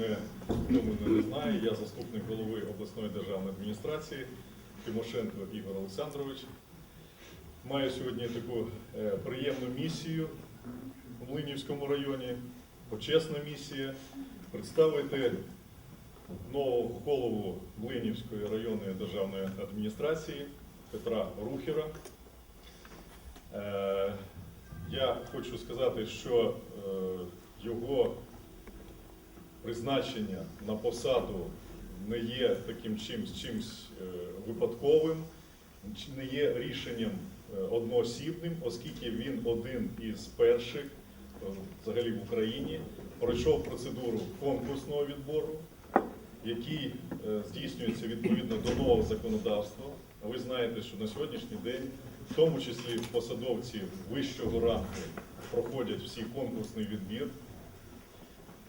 якщо можливо, не, хто мене не знає, я заступник голови обласної державної адміністрації Тимошенко Ігор Олександрович. Маю сьогодні таку е, приємну місію в Млинівському районі, почесна місія представити нового голову Млинівської районної державної адміністрації Петра Рухера. Е, Я хочу сказати, що е, його призначення на посаду не є таким чимсь, чимсь е, випадковим, не є рішенням е, одноосібним, оскільки він один із перших е, взагалі в Україні пройшов процедуру конкурсного відбору, який здійснюється відповідно до нового законодавства. А ви знаєте, що на сьогоднішній день, в тому числі посадовці вищого рангу, проходять всі конкурсний відбір.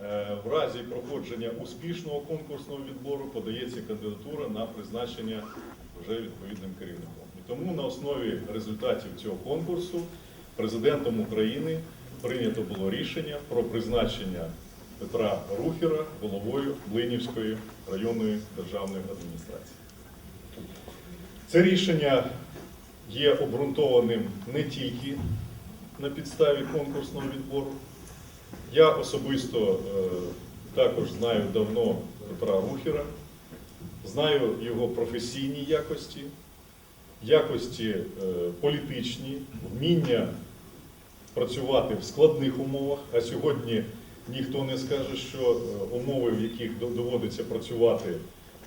Е, В разі проходження успішного конкурсного відбору подається кандидатура на призначення вже відповідним керівником. І тому на основі результатів цього конкурсу президентом України прийнято було рішення про призначення Петра Рухера головою Блинівської районної державної адміністрації. Це рішення є обґрунтованим не тільки на підставі конкурсного відбору. Я особисто е, також знаю давно Петра Рухера, знаю його професійні якості, якості е, політичні, вміння працювати в складних умовах, а сьогодні ніхто не скаже, що е, умови, в яких доводиться працювати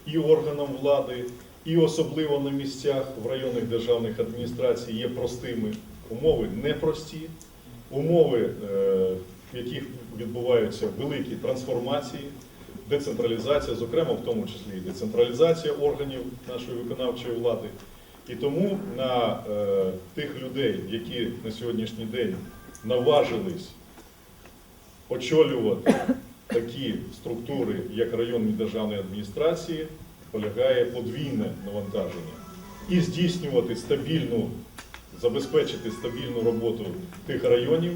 і органам влади, і особливо на місцях в районних державних адміністрацій є простими. Умови непрості, умови, в яких відбуваються великі трансформації, децентралізація, зокрема в тому числі і децентралізація органів нашої виконавчої влади. І тому на е, тих людей, які на сьогоднішній день наважились очолювати такі структури, як районні державні адміністрації, полягає подвійне навантаження. І здійснювати стабільну, забезпечити стабільну роботу тих районів,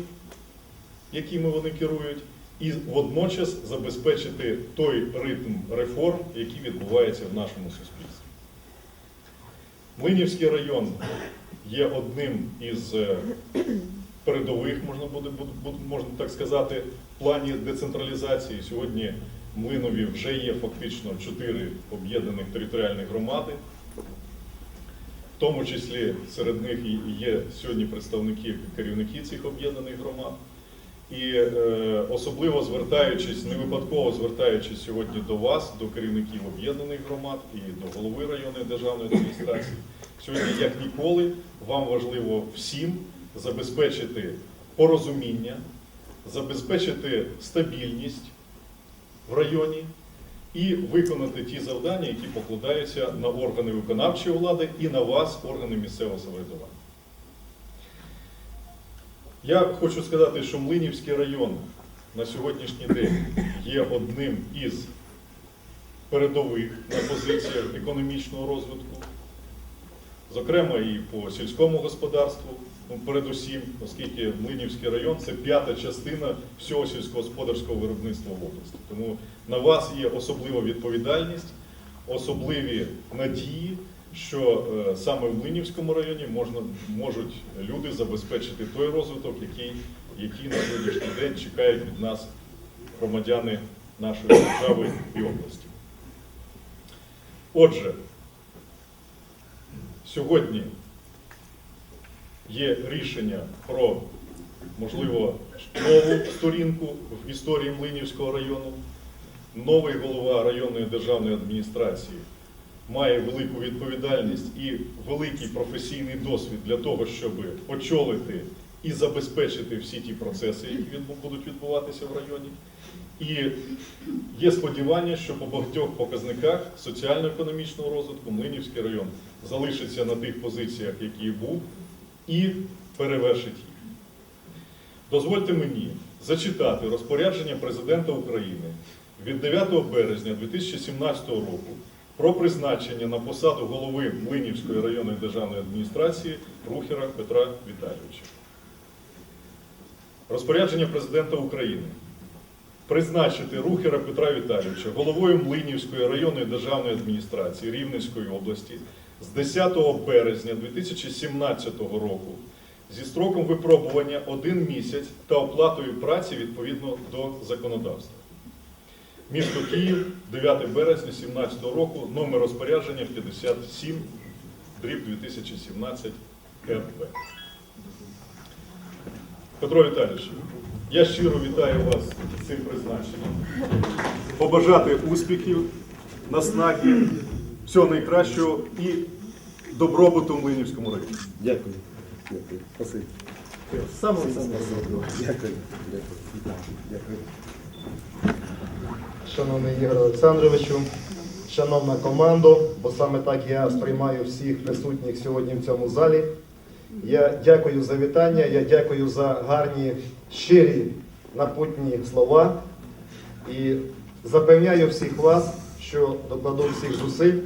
якими вони керують, і водночас забезпечити той ритм реформ, який відбувається в нашому суспільстві. Млинівський район є одним із е, передових, можна буде можна так сказати, плані децентралізації. Сьогодні в Млинові вже є фактично чотири об'єднаних територіальних громади. В тому числі серед них є сьогодні представники керівники цих об'єднаних громад. І е, особливо звертаючись, не випадково звертаючись сьогодні до вас, до керівників об'єднаних громад і до голови районної державної адміністрації, сьогодні, як ніколи, вам важливо всім забезпечити порозуміння, забезпечити стабільність в районі і виконати ті завдання, які покладаються на органи виконавчої влади і на вас, органи місцевого самоврядування. Я хочу сказати, що Млинівський район на сьогоднішній день є одним із передових на позиціях економічного розвитку, зокрема і по сільському господарству, ну, передусім, оскільки Млинівський район це п'ята частина всього сільськогосподарського виробництва в області. Тому на вас є особлива відповідальність, особливі надії, що е, саме в Млинівському районі можна, можуть люди забезпечити той розвиток, який, який на сьогоднішній день чекають від нас громадяни нашої держави і області. Отже, сьогодні є рішення про, можливо, нову сторінку в історії Млинівського району. Новий голова районної державної адміністрації має велику відповідальність і великий професійний досвід для того, щоб очолити і забезпечити всі ті процеси, які будуть відбуватися в районі. І є сподівання, що по багатьох показниках соціально-економічного розвитку Млинівський район залишиться на тих позиціях, які був, і перевершить їх. Дозвольте мені зачитати розпорядження президента України від 9 березня 2017 року про призначення на посаду голови Млинівської районної державної адміністрації Рухера Петра Віталійовича. Розпорядження президента України призначити Рухера Петра Віталійовича головою Млинівської районної державної адміністрації Рівненської області з 10 березня 2017 року зі строком випробування один місяць та оплатою праці відповідно до законодавства. Місто Київ, 9 березня 2017 року, номер розпорядження 57, дріб 2017 РП. Петро Віталійович, я щиро вітаю вас з цим призначенням. Побажати успіхів, наснаги, всього найкращого і добробуту в Млинівському районі. Дякую. Дякую. Спасибі. Саме Дякую. Дякую. Дякую. Шановний Ігор Олександровичу, шановна команда, бо саме так я сприймаю всіх присутніх сьогодні в цьому залі. Я дякую за вітання, я дякую за гарні, щирі, напутні слова і запевняю всіх вас, що докладу всіх зусиль,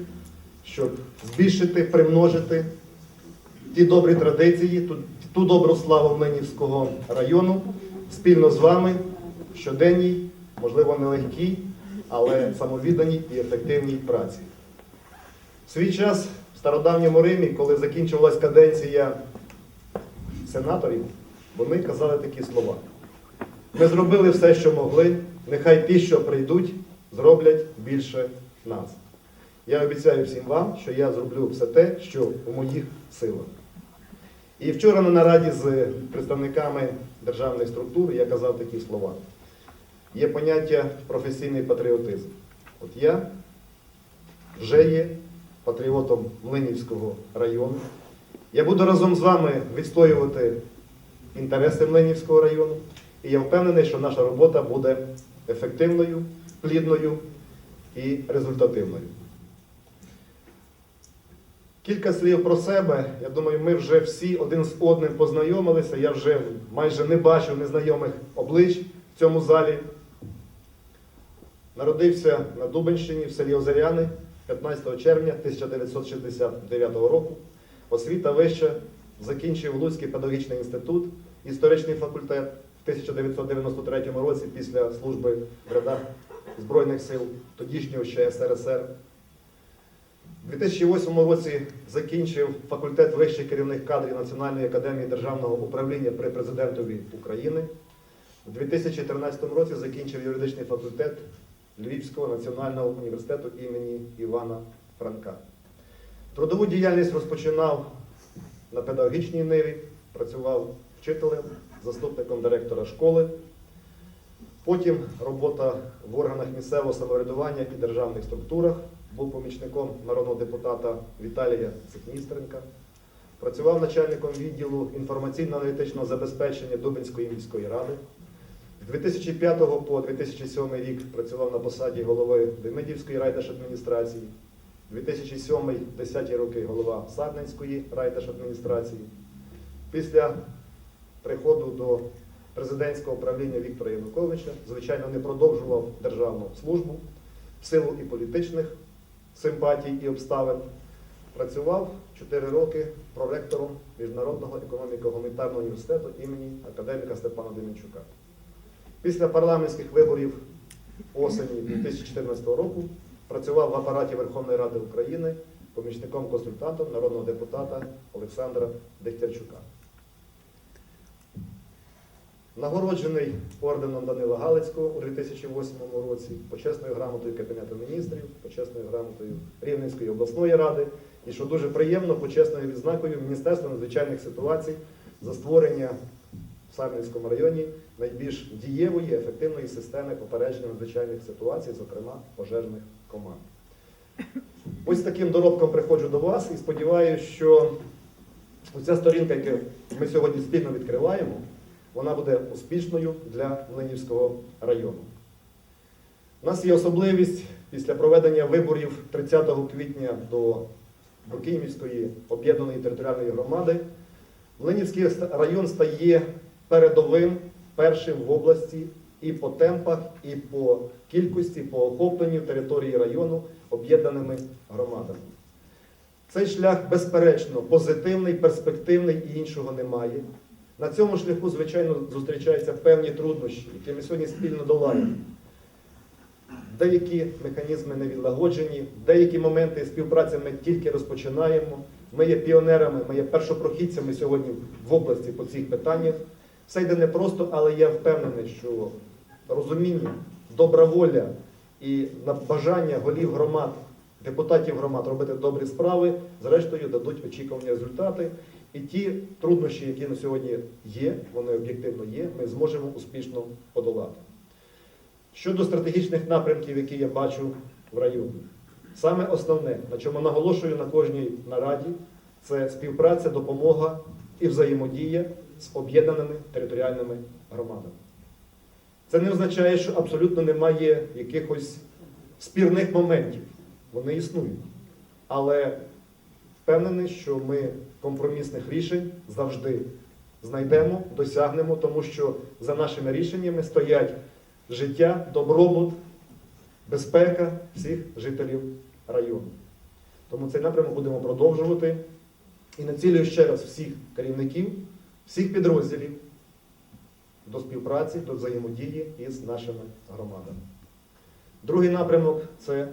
щоб збільшити, примножити ті добрі традиції, ту, ту добру славу Млинівського району спільно з вами щоденній, можливо, нелегкій, але самовідданій і ефективній праці. В свій час в стародавньому Римі, коли закінчувалась каденція сенаторів, вони казали такі слова. Ми зробили все, що могли, нехай ті, що прийдуть, зроблять більше нас. Я обіцяю всім вам, що я зроблю все те, що у моїх силах. І вчора на нараді з представниками державних структур я казав такі слова. Є поняття професійний патріотизм. От я вже є патріотом Млинівського району. Я буду разом з вами відстоювати інтереси Млинівського району. І я впевнений, що наша робота буде ефективною, плідною і результативною. Кілька слів про себе. Я думаю, ми вже всі один з одним познайомилися. Я вже майже не бачив незнайомих облич в цьому залі. Народився на Дубенщині в селі Озеряни 15 червня 1969 року. Освіта вища, закінчив Луцький педагогічний інститут, історичний факультет в 1993 році після служби в рядах Збройних сил тодішнього ще СРСР. У 2008 році закінчив факультет вищих керівних кадрів Національної академії державного управління при президентові України. У 2013 році закінчив юридичний факультет Львівського національного університету імені Івана Франка. Трудову діяльність розпочинав на педагогічній ниві, працював вчителем, заступником директора школи. Потім робота в органах місцевого самоврядування і державних структурах. Був помічником народного депутата Віталія Цикністренка. Працював начальником відділу інформаційно-аналітичного забезпечення Дубинської міської ради. З 2005 по 2007 рік працював на посаді голови Демидівської райдержадміністрації. 2007-10 роки голова Сарненської райдержадміністрації. Після приходу до президентського правління Віктора Януковича, звичайно, не продовжував державну службу в силу і політичних симпатій і обставин. Працював 4 роки проректором Міжнародного економіко-гуманітарного університету імені академіка Степана Демінчука. Після парламентських виборів осені 2014 року працював в апараті Верховної Ради України помічником-консультантом народного депутата Олександра Дегтярчука. Нагороджений орденом Данила Галицького у 2008 році, почесною грамотою Кабінету міністрів, почесною грамотою Рівненської обласної ради і, що дуже приємно, почесною відзнакою Міністерства надзвичайних ситуацій за створення в Сарненському районі найбільш дієвої, ефективної системи попередження надзвичайних ситуацій, зокрема пожежних команд. Ось таким доробком приходжу до вас і сподіваюся, що оця сторінка, яку ми сьогодні спільно відкриваємо, вона буде успішною для Млинівського району. У нас є особливість після проведення виборів 30 квітня до, Київської об'єднаної територіальної громади. Млинівський район стає передовим, першим в області і по темпах, і по кількості, по охопленню території району об'єднаними громадами. Цей шлях, безперечно, позитивний, перспективний і іншого немає. На цьому шляху, звичайно, зустрічаються певні труднощі, які ми сьогодні спільно долаємо. Деякі механізми не відлагоджені, деякі моменти співпраці ми тільки розпочинаємо. Ми є піонерами, ми є першопрохідцями сьогодні в області по цих питаннях. Все йде непросто, але я впевнений, що розуміння, добра воля і бажання голів громад, депутатів громад робити добрі справи, зрештою дадуть очікувані результати. І ті труднощі, які на сьогодні є, вони об'єктивно є, ми зможемо успішно подолати. Щодо стратегічних напрямків, які я бачу в районі, саме основне, на чому наголошую на кожній нараді, це співпраця, допомога і взаємодія з об'єднаними територіальними громадами. Це не означає, що абсолютно немає якихось спірних моментів. Вони існують. Але впевнений, що ми компромісних рішень завжди знайдемо, досягнемо, тому що за нашими рішеннями стоять життя, добробут, безпека всіх жителів району. Тому цей напрямок будемо продовжувати. І націлюю ще раз всіх керівників, всіх підрозділів до співпраці, до взаємодії із нашими громадами. Другий напрямок це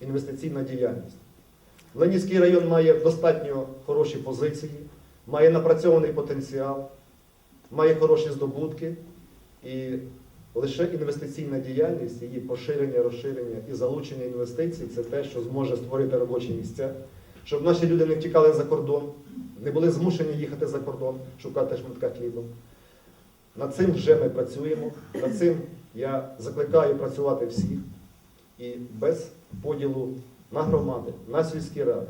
інвестиційна діяльність. Ленінський район має достатньо хороші позиції, має напрацьований потенціал, має хороші здобутки, і лише інвестиційна діяльність, її поширення, розширення і залучення інвестицій це те, що зможе створити робочі місця, щоб наші люди не втікали за кордон, не були змушені їхати за кордон, шукати шматка хліба. Над цим вже ми працюємо, над цим я закликаю працювати всіх і без поділу на громади, на сільські ради.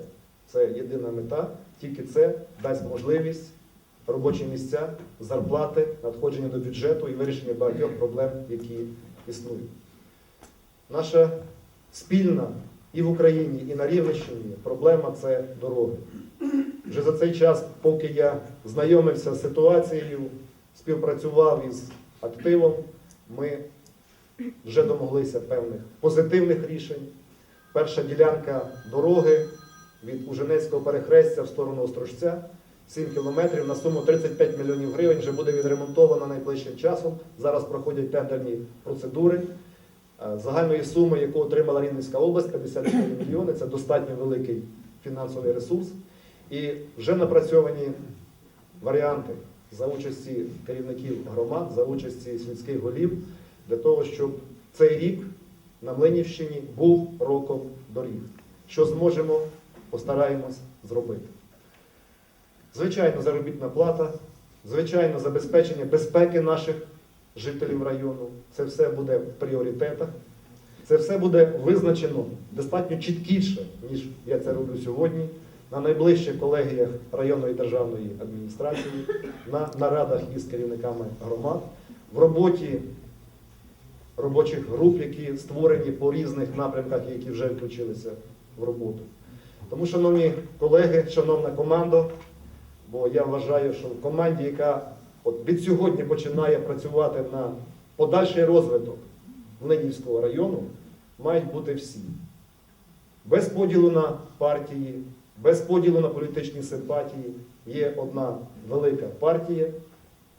Це єдина мета, тільки це дасть можливість робочі місця, зарплати, надходження до бюджету і вирішення багатьох проблем, які існують. Наша спільна і в Україні, і на Рівненщині проблема це дороги. Вже за цей час, поки я знайомився з ситуацією, співпрацював із активом, ми вже домоглися певних позитивних рішень. Перша ділянка дороги від Уженецького перехрестя в сторону Острожця 7 кілометрів на суму 35 мільйонів гривень вже буде відремонтована найближчим часом. Зараз проходять тендерні процедури. Е, Загальної суми, яку отримала Рівненська область, 54 мільйони, це достатньо великий фінансовий ресурс. І вже напрацьовані варіанти за участі керівників громад, за участі сільських голів, для того, щоб цей рік на Млинівщині був роком доріг. Що зможемо, постараємось зробити. Звичайно, заробітна плата, звичайно, забезпечення безпеки наших жителів району. Це все буде в пріоритетах. Це все буде визначено достатньо чіткіше, ніж я це роблю сьогодні, на найближчих колегіях районної державної адміністрації, на нарадах із керівниками громад, в роботі робочих груп, які створені по різних напрямках, які вже включилися в роботу. Тому, шановні колеги, шановна команда, бо я вважаю, що в команді, яка от від сьогодні починає працювати на подальший розвиток Ленівського району, мають бути всі. Без поділу на партії, без поділу на політичні симпатії є одна велика партія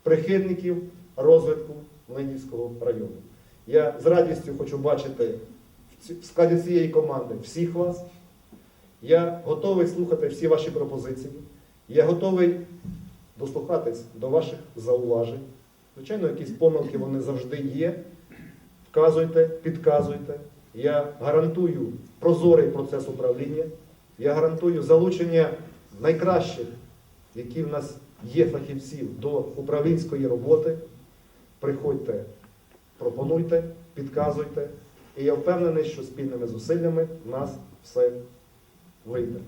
прихильників розвитку Ленівського району. Я з радістю хочу бачити в складі цієї команди всіх вас. Я готовий слухати всі ваші пропозиції. Я готовий дослухатись до ваших зауважень. Звичайно, якісь помилки вони завжди є. Вказуйте, підказуйте. Я гарантую прозорий процес управління. Я гарантую залучення найкращих, які в нас є фахівців до управлінської роботи. Приходьте, пропонуйте, підказуйте. І я впевнений, що спільними зусиллями в нас все вийде.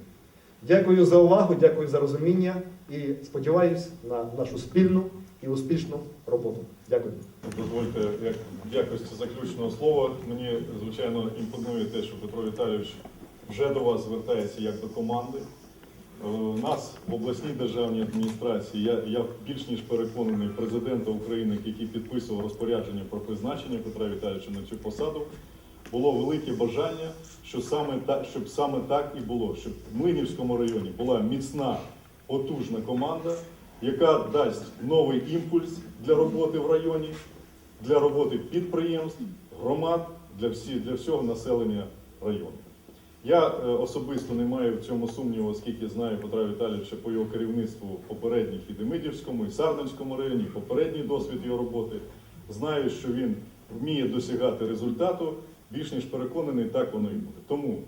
Дякую за увагу, дякую за розуміння і сподіваюся на нашу спільну і успішну роботу. Дякую. Дозвольте, як в якості заключного слова, мені звичайно імпонує те, що Петро Віталійович вже до вас звертається як до команди. Е, нас в обласній державній адміністрації я, я більш ніж переконаний президента України, який підписував розпорядження про призначення Петра Віталійовича на цю посаду, було велике бажання, що саме так, щоб саме так і було, щоб в Млинівському районі була міцна, потужна команда, яка дасть новий імпульс для роботи в районі, для роботи підприємств, громад, для, всі, для всього населення району. Я е, особисто не маю в цьому сумніву, оскільки знаю Петра Віталійовича по його керівництву попередніх і Демидівському, і Сарненському районі, попередній досвід його роботи. Знаю, що він вміє досягати результату, більш ніж переконаний, так воно і буде. Тому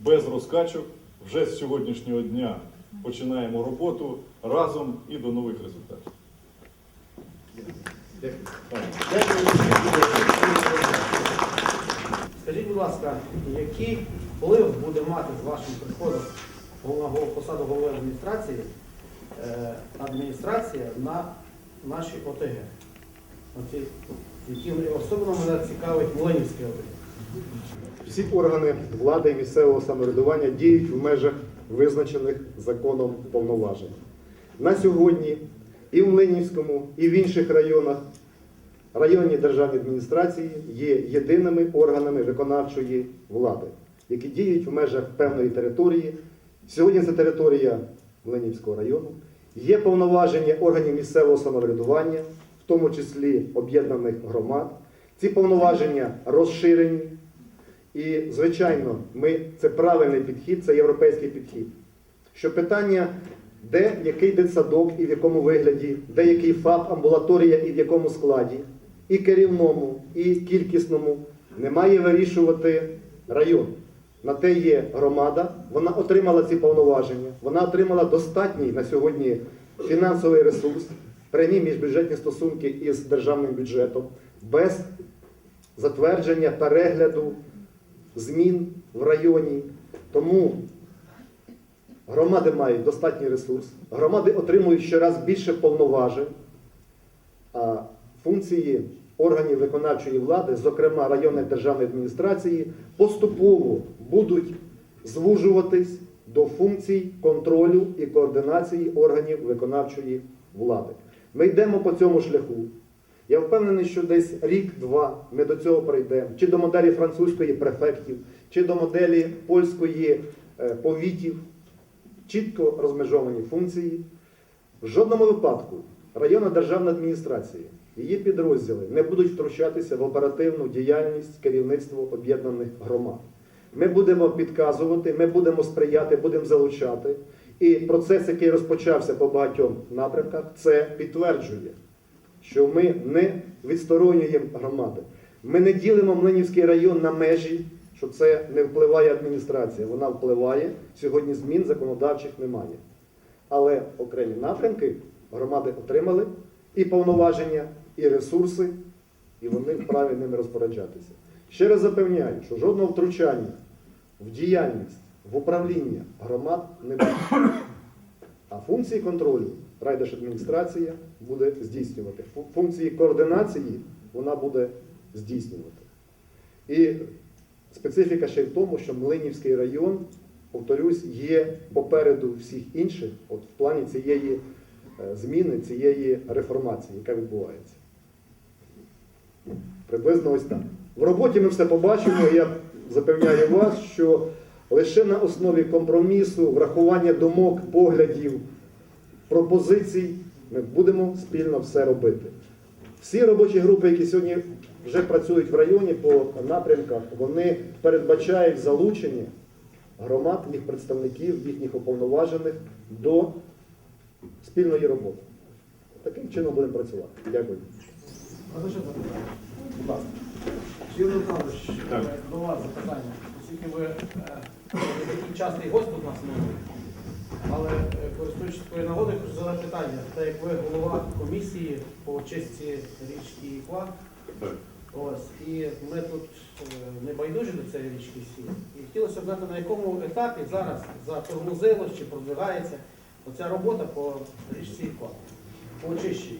без розкачок вже з сьогоднішнього дня починаємо роботу разом і до нових результатів. Скажіть, будь ласка, який вплив буде мати з вашим приходом посаду голови адміністрації е, адміністрація на наші ОТГ? Оці, особливо мене цікавить Млинівське ОТГ. Всі органи влади і місцевого самоврядування діють в межах визначених законом повноважень. На сьогодні і в Млинівському, і в інших районах районні державні адміністрації є єдиними органами виконавчої влади, які діють в межах певної території. Сьогодні це територія Млинівського району. Є повноваження органів місцевого самоврядування, в тому числі об'єднаних громад. Ці повноваження розширені. І, звичайно, ми, це правильний підхід, це європейський підхід. Що питання, де який дитсадок і в якому вигляді, де який ФАП, амбулаторія і в якому складі, і керівному, і кількісному, не має вирішувати район. На те є громада, вона отримала ці повноваження, вона отримала достатній на сьогодні фінансовий ресурс, прямі міжбюджетні стосунки із державним бюджетом, без затвердження перегляду змін в районі. Тому громади мають достатній ресурс, громади отримують щораз більше повноважень, а функції органів виконавчої влади, зокрема районної державної адміністрації, поступово будуть звужуватись до функцій контролю і координації органів виконавчої влади. Ми йдемо по цьому шляху. Я впевнений, що десь рік-два ми до цього прийдемо, чи до моделі французької префектів, чи до моделі польської е, повітів, чітко розмежовані функції. В жодному випадку районна державна адміністрація, її підрозділи не будуть втручатися в оперативну діяльність керівництва об'єднаних громад. Ми будемо підказувати, ми будемо сприяти, будемо залучати. І процес, який розпочався по багатьом напрямках, це підтверджує що ми не відсторонюємо громади. Ми не ділимо Млинівський район на межі, що це не впливає адміністрація. Вона впливає. Сьогодні змін законодавчих немає. Але окремі напрямки громади отримали і повноваження, і ресурси, і вони вправі ними розпоряджатися. Ще раз запевняю, що жодного втручання в діяльність, в управління громад не буде. А функції контролю райдержадміністрація буде здійснювати. Функції координації вона буде здійснювати. І специфіка ще й в тому, що Млинівський район, повторюсь, є попереду всіх інших от в плані цієї е, зміни, цієї реформації, яка відбувається. Приблизно ось так. В роботі ми все побачимо. Я запевняю вас, що лише на основі компромісу, врахування думок, поглядів, пропозицій ми будемо спільно все робити. Всі робочі групи, які сьогодні вже працюють в районі по напрямках, вони передбачають залучення громад, їх представників, їхніх уповноважених до спільної роботи. Таким чином будемо працювати. Дякую. Разрешите запитання? Будь ласка. Юрій Олександрович, Так. до вас запитання. Оскільки ви е, такий частий гость у нас новий, але е, користуючись такою нагодою, хочу задати питання. Так як ви голова комісії по чисті річки Ікла, Так. ось, і ми тут е, не байдужі до цієї річки Сі. І хотілося б знати, на якому етапі зараз затормозилось чи продвигається оця робота по річці Ікла, по очищенню.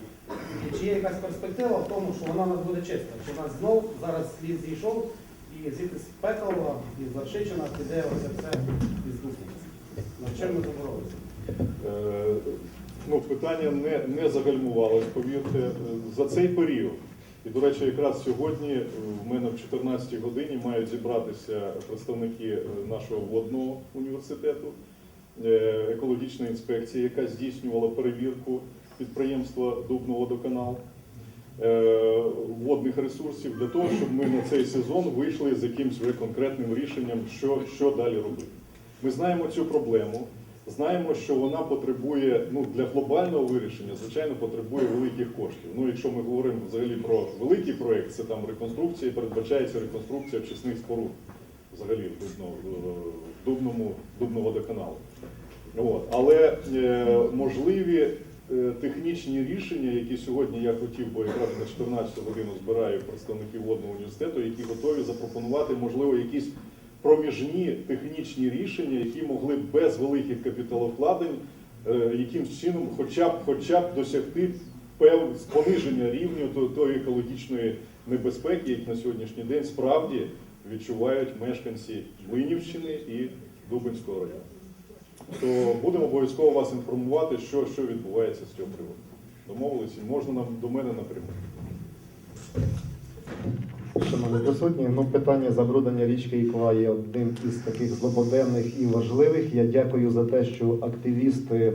І чи є якась перспектива в тому, що вона нас буде чиста? Чи у нас знов зараз слід зійшов і звідти з Пекалова, і з Варшичина піде оце все із Духниці? Над чим ми заборолися? Е, ну, питання не, не загальмувалось, повірте, за цей період. І, до речі, якраз сьогодні в мене в 14 годині мають зібратися представники е, нашого водного університету, е, екологічної інспекції, яка здійснювала перевірку підприємства Дубноводоканал е, водних ресурсів для того, щоб ми на цей сезон вийшли з якимось вже конкретним рішенням, що, що далі робити. Ми знаємо цю проблему, знаємо, що вона потребує ну, для глобального вирішення, звичайно, потребує великих коштів. Ну, якщо ми говоримо взагалі про великий проєкт, це там реконструкція, передбачається реконструкція очисних споруд взагалі в Дубно, Дубному, Дубноводоканалу. От. Але е, можливі е, технічні рішення, які сьогодні я хотів, бо якраз на 14 годину збираю представників водного університету, які готові запропонувати, можливо, якісь проміжні технічні рішення, які могли б без великих капіталовкладень е, якимсь чином хоча б, хоча б досягти пониження рівню то- тої екологічної небезпеки, які на сьогоднішній день справді відчувають мешканці Млинівщини і Дубинського району то будемо обов'язково вас інформувати, що, що відбувається з цього приводу. Домовилися, можна нам до мене напряму. Шановні присутні, ну питання забруднення річки Іква є одним із таких злободенних і важливих. Я дякую за те, що активісти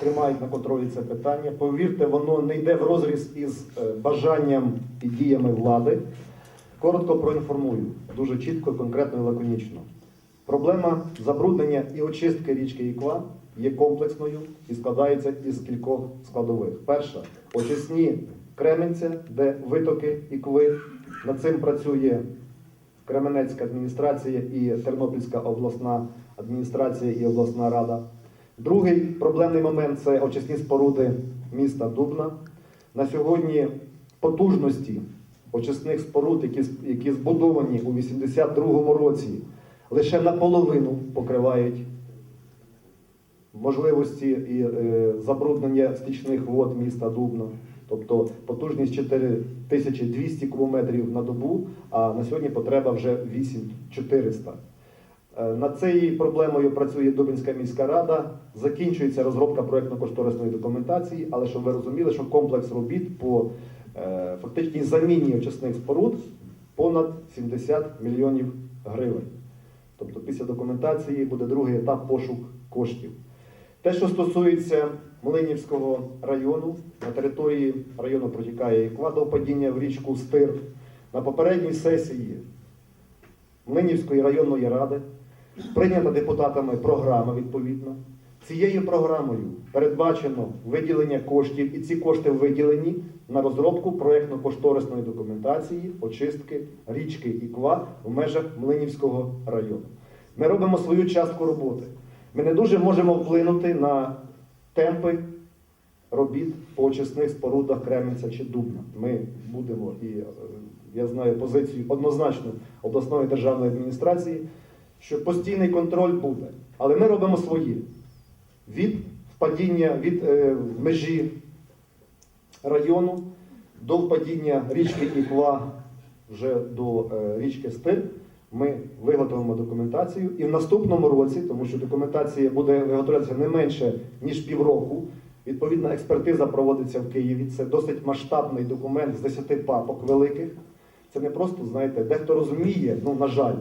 тримають на контролі це питання. Повірте, воно не йде в розріз із е, бажанням і діями влади. Коротко проінформую, дуже чітко, конкретно і лаконічно. Проблема забруднення і очистки річки Іква є комплексною і складається із кількох складових. Перша очисні Кременця, де витоки Ікви. Над цим працює Кременецька адміністрація і Тернопільська обласна адміністрація і обласна рада. Другий проблемний момент це очисні споруди міста Дубна. На сьогодні потужності очисних споруд, які, які збудовані у 82-му році, лише наполовину покривають можливості і е, забруднення стічних вод міста Дубна. Тобто потужність 4200 кубометрів на добу, а на сьогодні потреба вже 8400. Е, Над цією проблемою працює Дубинська міська рада. Закінчується розробка проєктно-кошторисної документації, але щоб ви розуміли, що комплекс робіт по е, фактичній заміні очисних споруд понад 70 мільйонів гривень. Тобто після документації буде другий етап пошук коштів. Те, що стосується Млинівського району, на території району протікає іква до падіння в річку Стир. На попередній сесії Млинівської районної ради прийнята депутатами програма відповідна. Цією програмою передбачено виділення коштів, і ці кошти виділені на розробку проєктно-кошторисної документації очистки річки Іква в межах Млинівського району. Ми робимо свою частку роботи. Ми не дуже можемо вплинути на темпи робіт по очисних спорудах Кременця чи Дубна. Ми будемо, і е, я знаю позицію однозначно обласної державної адміністрації, що постійний контроль буде. Але ми робимо свої. Від впадіння від е, межі району до впадіння річки Іква вже до е, річки Стир. Ми виготовимо документацію і в наступному році, тому що документація буде виготовлятися не менше ніж півроку. Відповідна експертиза проводиться в Києві. Це досить масштабний документ з 10 папок великих. Це не просто, знаєте, дехто розуміє, ну на жаль,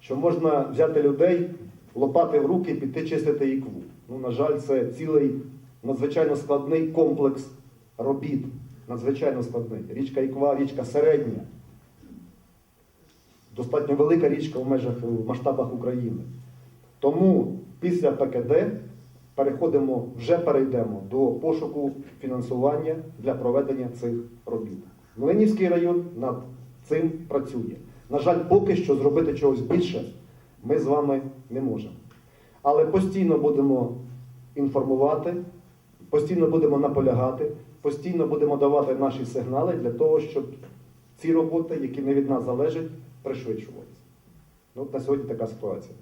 що можна взяти людей, лопати в руки піти чистити ікву. Ну, на жаль, це цілий надзвичайно складний комплекс робіт. Надзвичайно складний. Річка Іква, річка середня. Достатньо велика річка в межах в масштабах України. Тому після ПКД переходимо, вже перейдемо до пошуку фінансування для проведення цих робіт. Млинівський район над цим працює. На жаль, поки що зробити чогось більше ми з вами не можемо. Але постійно будемо інформувати, постійно будемо наполягати, постійно будемо давати наші сигнали для того, щоб ці роботи, які не від нас залежать, пришвидшувалися. Ну, от на сьогодні така ситуація.